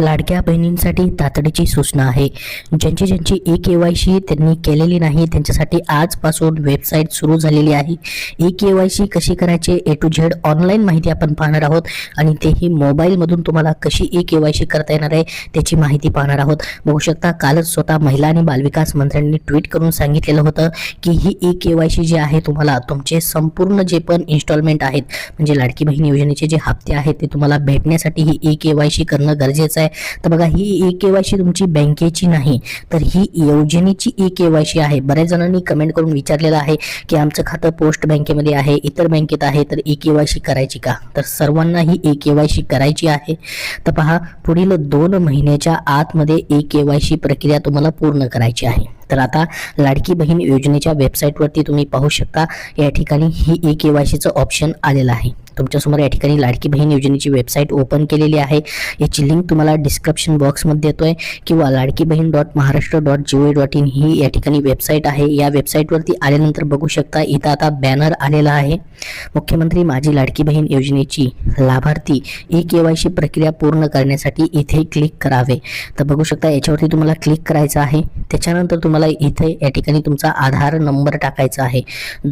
लाडक्या बहिणींसाठी तातडीची सूचना आहे. ज्यांची ज्यांची ए के वाय सी त्यांनी केलेली नाही त्यांच्यासाठी आजपासून वेबसाईट सुरू झालेली आहे. ए के वाय सी कशी करायची ए टू झेड ऑनलाईन माहिती आपण पाहणार आहोत. आणि तेही मोबाईलमधून तुम्हाला कशी ए के वाय सी करता येणार आहे त्याची माहिती पाहणार आहोत. बघू शकता कालच स्वतः महिला आणि बालविकास मंत्र्यांनी ट्विट करून सांगितलेलं होतं की ही ए के वाय सी जी आहे तुम्हाला तुमचे संपूर्ण जे पण इन्स्टॉलमेंट आहेत म्हणजे लाडकी बहीण योजनेचे जे हप्ते आहेत ते तुम्हाला भेटण्यासाठी ही ए के वाय सी करणं गरजेचं आहे. तर बघा ही ई के वाय सी तुमची बँकेची नाही तर ही योजनेची ई के वाय सी आहे. बऱ्याच जणांनी कमेंट करून विचारलेलं आहे की आमचं खातं पोस्ट बँकेमध्ये आहे इतर बँकेत आहे तर ई के वाय सी करायची का? तर सर्वांना ही ई के वाय सी करायची आहे. तर पहा पुढील दोन महिन्याच्या आतमध्ये ई के वाय सी प्रक्रिया तुम्हाला पूर्ण करायची आहे. तर आता लाडकी बहीण योजनेच्या वेबसाईटवरती तुम्ही पाहू शकता या ठिकाणी ही ई के वाय सीचं ऑप्शन आलेलं आहे. तुमच्यासमोर या ठिकाणी लाडकी बहीण योजनेची वेबसाईट ओपन केलेली आहे. याची लिंक तुम्हाला डिस्क्रिप्शन बॉक्समध्ये देतोय किंवा Ladki Bahin dot Maharashtra dot G O dot in ही या ठिकाणी वेबसाईट आहे. या वेबसाईटवरती आल्यानंतर बघू शकता इथं आता बॅनर आलेला आहे. मुख्यमंत्री माझी लाडकी बहीण योजनेची लाभार्थी ई के वाय सी प्रक्रिया पूर्ण करण्यासाठी इथे क्लिक करावे. तर बघू शकता याच्यावरती तुम्हाला क्लिक करायचं आहे. त्याच्यानंतर तुम्हाला इथे या ठिकाणी तुमचा आधार नंबर टाकायचा आहे.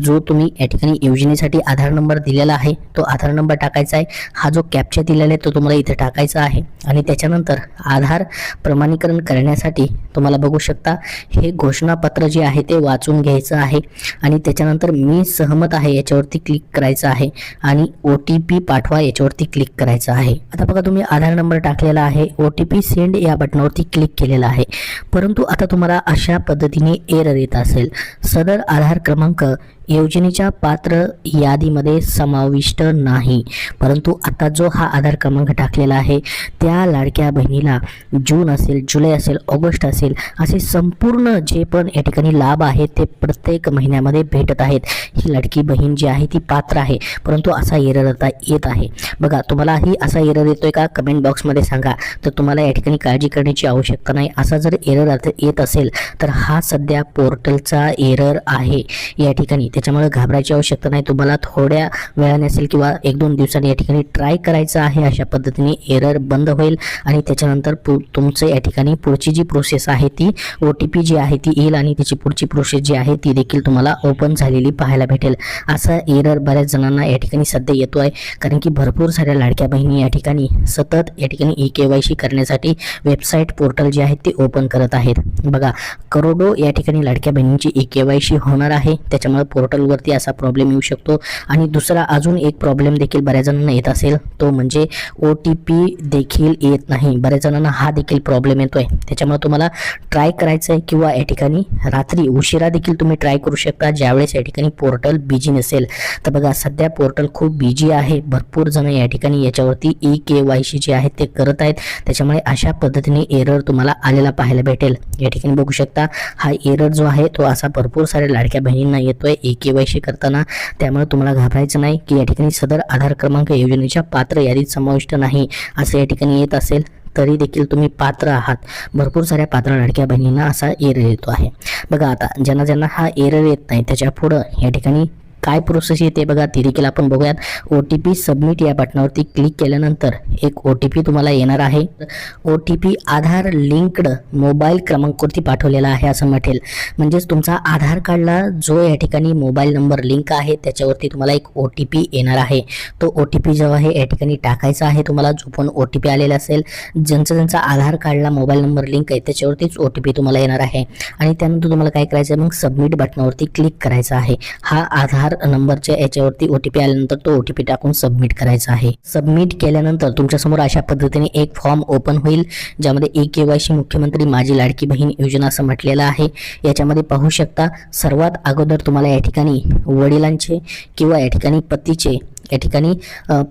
जो तुम्ही या ठिकाणी योजनेसाठी आधार नंबर दिलेला आहे तो आधार नंबर टाकायचा आहे. हा जो कॅप्चा दिलेला आहे तो तुम्हाला इथे टाकायचा आहे. आणि त्याच्यानंतर आधार प्रमाणीकरण करण्यासाठी तुम्हाला बघू शकता हे घोषणापत्र जे आहे ते वाचून घ्यायचं आहे. आणि त्याच्यानंतर मी सहमत आहे याच्यावरती क्लिक करायचं आहे. आणि ओ टी पी पाठवा याच्यावरती क्लिक करायचं आहे. आता बघा तुम्ही आधार नंबर टाकलेला आहे. ओ टी पी सेंड या बटनावरती क्लिक केलेला आहे. परंतु आता तुम्हाला अशा पद्धतीने एरर येत असेल. सदर आधार क्रमांक योजनेच्या पात्र यादीमध्ये समाविष्ट नाही. परंतु आता जो हा आधार क्रमांक टाकलेला आहे त्या लाडक्या बहिणीला जून असेल जुलै असेल ऑगस्ट असेल असे संपूर्ण जे पण या ठिकाणी लाभ आहेत ते प्रत्येक महिन्यामध्ये भेटत आहेत. ही लाडकी बहीण जी आहे ती पात्र आहे. परंतु असा एरर आता येत आहे. बघा तुम्हालाही असा एरर येतोय का? कमेंट बॉक्समध्ये सांगा. तर तुम्हाला या ठिकाणी काळजी करण्याची आवश्यकता नाही. असा जर एरर येत असेल तर हा सध्या पोर्टलचा एरर आहे. या ठिकाणी त्याच्यामुळे घाबरायची आवश्यकता नाही. तुम्हाला थोड्या वेळाने असेल किंवा एक दोन दिवसांनी या ठिकाणी ट्राय करायचं आहे अशा पद्धतीने एरर बंद होईल. आणि त्याच्यानंतर पु तुमचं या ठिकाणी पुढची जी प्रोसेस आहे ती ओ टी पी जी आहे ती येईल आणि त्याची पुढची प्रोसेस जी आहे ती देखील तुम्हाला ओपन झालेली पाहायला भेटेल. असा एरर बऱ्याच जणांना या ठिकाणी सध्या येतो आहे. कारण की भरपूर साऱ्या लाडक्या बहिणी या ठिकाणी सतत या ठिकाणी ई के वाय सी करण्यासाठी वेबसाईट पोर्टल जे आहेत ते ओपन करत आहेत. बघा करोडो या ठिकाणी लाडक्या बहिणींची ई के वाय सी होणार आहे. त्याच्यामुळे पोर्टलवरती असा प्रॉब्लेम येऊ शकतो. आणि दुसरा अजून एक प्रॉब्लेम देखील बऱ्याच जणांना येत असेल तो म्हणजे ओ टी पी देखील येत नाही. बऱ्याच जणांना हा देखील प्रॉब्लेम येतो आहे त्याच्यामुळे तुम्हाला ट्राय करायचं आहे किंवा या ठिकाणी रात्री उशिरा देखील तुम्ही ट्राय करू शकता. ज्यावेळेस या ठिकाणी पोर्टल बिजी नसेल. तर बघा सध्या पोर्टल खूप बिजी आहे. भरपूर जण या ठिकाणी याच्यावरती ई के वाय सी जे आहे ते करत आहेत. त्याच्यामुळे अशा पद्धतीने एरर तुम्हाला आलेला पाहायला भेटेल. या ठिकाणी बघू शकता हा एरर जो आहे तो असा भरपूर साऱ्या लाडक्या बहिणींना येतोय. ई के वाय सी करताना त्यामुळे तुम्हाला घाबरायचं नाही की या ठिकाणी सदर आधार क्रमांक योजनेच्या पात्र यादीत समाविष्ट नाही असं या ठिकाणी येत असेल तरी देखील तुम्ही पात्र आहात. भरपूर साऱ्या पात्र लडक्या बहिणींना असा एरर येतो आहे. बघा आता ज्यांना ज्यांना हा एरर येत नाही त्याच्या पुढं या ठिकाणी काय प्रोसेस येते बघा ती देखील आपण बघूयात. ओ टी पी सबमिट या बटनावरती क्लिक केल्यानंतर एक ओ टी पी तुम्हाला येणार आहे. O T P Aadhaar linked mobile क्रमांकावरती पाठवलेला आहे असं म्हटेल म्हणजेच तुमचा आधार कार्डला जो या ठिकाणी मोबाईल नंबर लिंक आहे त्याच्यावरती तुम्हाला एक ओ टी पी येणार आहे. तो ओ टी पी जेव्हा आहे या ठिकाणी टाकायचा आहे तुम्हाला जो पण ओ टी पी आलेला असेल. ज्यांचा ज्यांचा आधार कार्डला मोबाईल नंबर लिंक आहे त्याच्यावरतीच ओ टी पी तुम्हाला येणार आहे. आणि त्यानंतर तुम्हाला काय करायचं आहे मग सबमिट बटनावरती क्लिक करायचं आहे. हा आधार नंबरच्या याच्यावरती ओ टी पी आल्यानंतर तो ओ टी पी टाकून सबमिट करायचा आहे. सबमिट केल्यानंतर तुमच्यासमोर अशा पद्धतीने एक फॉर्म ओपन होईल ज्यामध्ये ए के वाय सी मुख्यमंत्री माझी लाडकी बहीण योजना असं म्हटलेलं आहे. याच्यामध्ये पाहू शकता सर्वात अगोदर तुम्हाला या ठिकाणी वडिलांचे किंवा या ठिकाणी पतीचे या ठिकाणी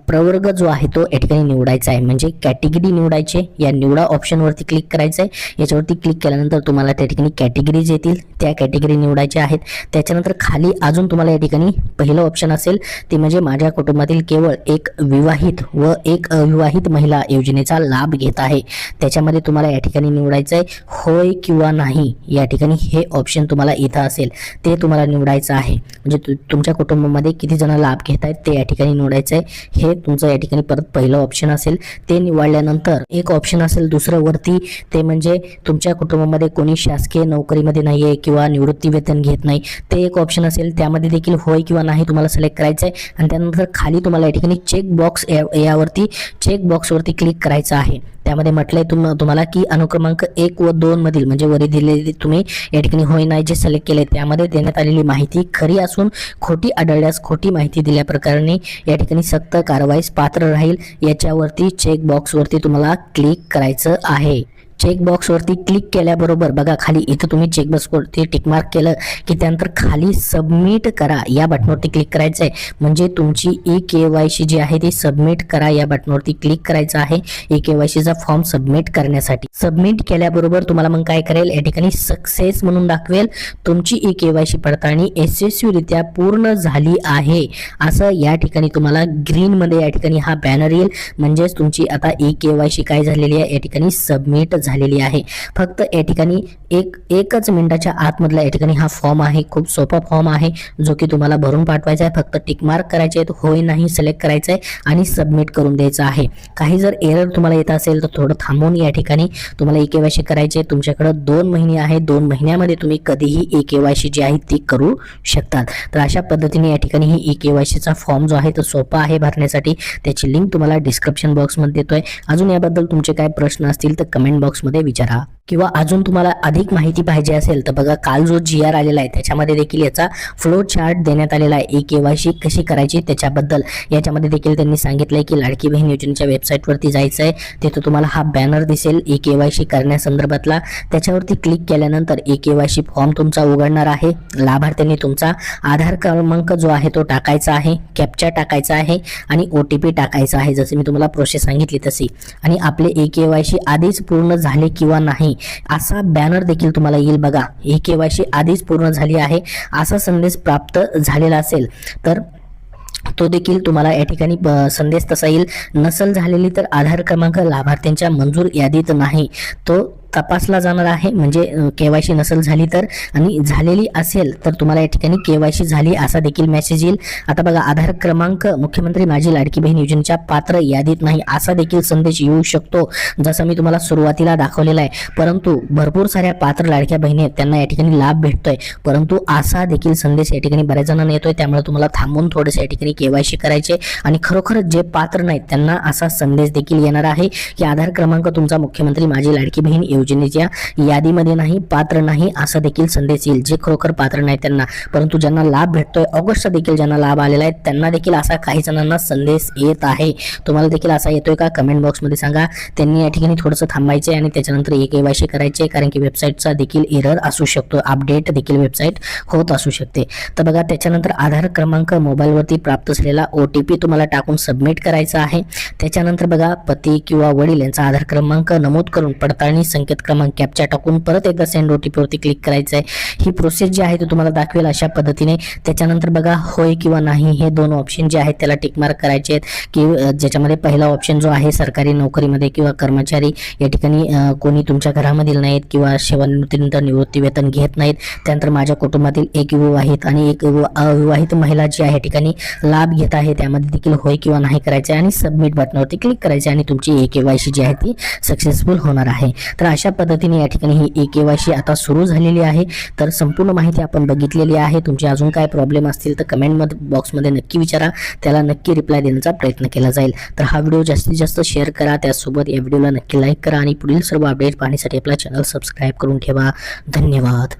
प्रवर्ग जो आहे तो या ठिकाणी निवडायचा आहे. म्हणजे कॅटेगरी निवडायचे या निवडा ऑप्शनवरती क्लिक करायचं आहे याच्यावरती क्लिक केल्यानंतर तुम्हाला त्या ठिकाणी कॅटेगरीज येतील. त्या कॅटेगरी निवडायच्या आहेत. त्याच्यानंतर खाली अजून तुम्हाला या ठिकाणी पहिलं ऑप्शन असेल ते म्हणजे माझ्या कुटुंबातील केवळ एक विवाहित व एक अविवाहित महिला योजनेचा लाभ घेत आहे. त्याच्यामध्ये तुम्हाला या ठिकाणी निवडायचं आहे होय किंवा नाही या ठिकाणी हे ऑप्शन तुम्हाला इथं असेल. ते तुम्हाला निवडायचं आहे. म्हणजे तु- तुमच्या कुटुंबामध्ये किती जण लाभ घेत आहेत ते या ठिकाणी ठिकाणी निवडायचं आहे हे तुमचं या ठिकाणी परत पहिलं ऑप्शन असेल. ते निवडल्यानंतर एक ऑप्शन असेल दुसरं वरती. ते म्हणजे तुमच्या कुटुंबामध्ये कोणी शासकीय नोकरीमध्ये नाही आहे किंवा निवृत्ती वेतन घेत नाही. ते एक ऑप्शन असेल. त्यामध्ये देखील होय किंवा नाही तुम्हाला सिलेक्ट करायचं आहे आणि त्यानंतर खाली तुम्हाला या ठिकाणी चेक बॉक्स यावरती चेक बॉक्सवरती क्लिक करायचं आहे. त्यामध्ये म्हटलंय तुम तुम्हाला की अनुक्रमांक एक व दोन मधील म्हणजे वरी दिलेली तुम्ही या ठिकाणी होय नाही जे सिलेक्ट केले त्यामध्ये देण्यात आलेली माहिती खरी असून खोटी आढळल्यास खोटी माहिती दिल्याप्रकरणी या ठिकाणी सक्त कारवाईस पात्र राहील. याच्यावरती चेक बॉक्सवरती तुम्हाला क्लिक करायचं आहे. चेक बॉक्सवरती क्लिक केल्याबरोबर बघा खाली इथं तुम्ही चेकबॉक्सवरती टिकमार्क केलं की त्यानंतर खाली सबमिट करा. या बटनवरती क्लिक करायचं आहे म्हणजे तुमची ई के वाय सी जी आहे ती सबमिट करा. या बटनवरती क्लिक करायचं आहे ई के वाय सीचा फॉर्म सबमिट करण्यासाठी. सबमिट केल्याबरोबर तुम्हाला मग काय करेल? या ठिकाणी सक्सेस म्हणून दाखवेल. तुमची ई के वाय सी पडताळणी यशस्वीरित्या पूर्ण झाली आहे. असं या ठिकाणी तुम्हाला ग्रीनमध्ये या ठिकाणी हा बॅनर येईल. म्हणजेच तुमची आता ई के वाय सी काय झालेली आहे? या ठिकाणी सबमिट झालेली आहे. फक्त या ठिकाणी एक एकच मिनिटाच्या आतमधला या ठिकाणी हा फॉर्म आहे. खूप सोपा फॉर्म आहे. जो की तुम्हाला भरून पाठवायचा आहे. फक्त टिक मार्क करायचे आहेत. होय नाही सिलेक्ट करायचं आहे आणि सबमिट करून द्यायचं आहे. काही जर एरर तुम्हाला येत असेल तर थोडं थांबून या ठिकाणी. तुम्हाला ई के वाय सी करायचे तुमच्याकडं दोन महिने आहे. दोन महिन्यामध्ये तुम्ही कधीही ई के वाय सी जी आहे ती करू शकतात. तर अशा पद्धतीने या ठिकाणी ही ई के वाय सीचा फॉर्म जो आहे तो सोपा आहे भरण्यासाठी. त्याची लिंक तुम्हाला डिस्क्रिप्शन बॉक्समध्ये देतोय. अजून याबद्दल तुमचे काय प्रश्न असतील तर कमेंट बॉक्स बॉक्समध्ये विचारा. किंवा अजून तुम्हाला अधिक माहिती पाहिजे असेल तर बघा काल जो जी आर आलेला आहे त्याच्यामध्ये देखील याचा फ्लो चार्ट देण्यात आलेला आहे. ई के वाय सी कशी करायची त्याच्याबद्दल. याच्यामध्ये देखील त्यांनी सांगितलंय की लाडकी बहीण योजनेच्या वेबसाईटवरती जायचं आहे तिथं तुम्हाला हा बॅनर दिसेल ई के वाय सी करण्यासंदर्भातला. त्याच्यावरती क्लिक केल्यानंतर E K Y C form तुमचा उघडणार आहे. लाभार्थ्यांनी तुमचा आधार क्रमांक जो आहे तो टाकायचा आहे कॅप्चा टाकायचा आहे आणि ओ टी पी टाकायचा आहे. जसे मी तुम्हाला प्रोसेस सांगितली तशी. आणि आपले ई के वाय सी आधीच पूर्ण झाले किंवा नाही असा बॅनर देखील तुम्हाला येईल बघा. ही के वाय सी आधीच पूर्ण झाली आहे. असा संदेश प्राप्त झालेला असेल तर तो देखील तुम्हाला या ठिकाणी संदेश तसा येईल. नसल झालेली तर आधार क्रमांक लाभार्थ्यांच्या मंजूर यादीत नाही. तो तपासला जाणार आहे. म्हणजे केवायसी नसेल झाली तर. आणि झालेली असेल तर तुम्हाला या ठिकाणी केवायसी झाली असा देखील मेसेज येईल. आता बघा आधार क्रमांक मुख्यमंत्री माझी लाडकी बहीण योजनेच्या पात्र यादीत नाही असा देखील संदेश येऊ शकतो जसं मी तुम्हाला सुरुवातीला दाखवलेला आहे. परंतु भरपूर साऱ्या पात्र लाडक्या बहिणी आहेत त्यांना या ठिकाणी लाभ भेटतोय. परंतु असा देखील संदेश या ठिकाणी बऱ्याच जणांना येतोय. त्यामुळे तुम्हाला थांबून थोडेसे या ठिकाणी केवायसी करायचे आणि खरोखरच जे पात्र नाहीत त्यांना असा संदेश देखील येणार आहे की आधार क्रमांक तुमचा मुख्यमंत्री माझी लाडकी बहीण योजनेच्या यादीमध्ये नाही पात्र नाही असा देखील संदेश येईल. जे खरोखर पात्र नाही त्यांना. परंतु ज्यांना लाभ भेटतोय ऑगस्ट देखील ज्यांना लाभ आलेला आहे त्यांना देखील असा काही जणांना संदेश येत आहे. तुम्हाला देखील असा येतोय का? कमेंट बॉक्समध्ये सांगा. त्यांनी या ठिकाणी थोडंसं थांबायचे आणि त्याच्यानंतर एक केवायसी करायचे कारण की वेबसाईटचा देखील एरर असू शकतो. अपडेट देखील वेबसाईट होत असू शकते. तर बघा त्याच्यानंतर आधार क्रमांक मोबाईलवरती प्राप्त झालेला ओ टी पी तुम्हाला टाकून सबमिट करायचा आहे. त्याच्यानंतर बघा पती किंवा वडील यांचा आधार क्रमांक नमूद करून पडताळणी संख्या संकेत क्रमांक कॅपचा टाकून परत एकदा सेंड ओ टी पीवरती क्लिक करायचं आहे ही प्रोसेस जी आहे ती तुम्हाला दाखवेल अशा पद्धतीने. त्याच्यानंतर बघा होय किंवा नाही हे दोन ऑप्शन जे आहेत त्याला टिकमार्क करायचे आहेत. की ज्याच्यामध्ये पहिला ऑप्शन जो आहे सरकारी नोकरीमध्ये किंवा कर्मचारी या ठिकाणी कोणी तुमच्या घरामधील नाहीत किंवा सेवानिवृत्तीनंतर निवृत्ती वेतन घेत नाहीत. त्यानंतर माझ्या कुटुंबातील एक विवाहित आणि एक अविवाहित महिला जी आहे या ठिकाणी लाभ घेत आहे त्यामध्ये देखील होय किंवा नाही करायचे आणि सबमिट बटनावरती क्लिक करायचे आणि तुमची ए के वाय सी जी आहे ती सक्सेसफुल होणार आहे. तर अशा पद्धतीने या ठिकाणी ही ए के वाय सी आता सुरू झालेली आहे. तर संपूर्ण माहिती आपण बघितलेली आहे. तुमचे अजून काय प्रॉब्लेम असतील तर कमेंट बॉक्समध्ये नक्की विचारा. त्याला नक्की रिप्लाय देण्याचा प्रयत्न केला जाईल. तर हा व्हिडिओ जास्तीत जास्त शेअर करा. त्यासोबत या व्हिडिओला नक्की लाईक करा. आणि पुढील सर्व अपडेट पाहण्यासाठी आपला चॅनल सबस्क्राईब करून ठेवा. धन्यवाद.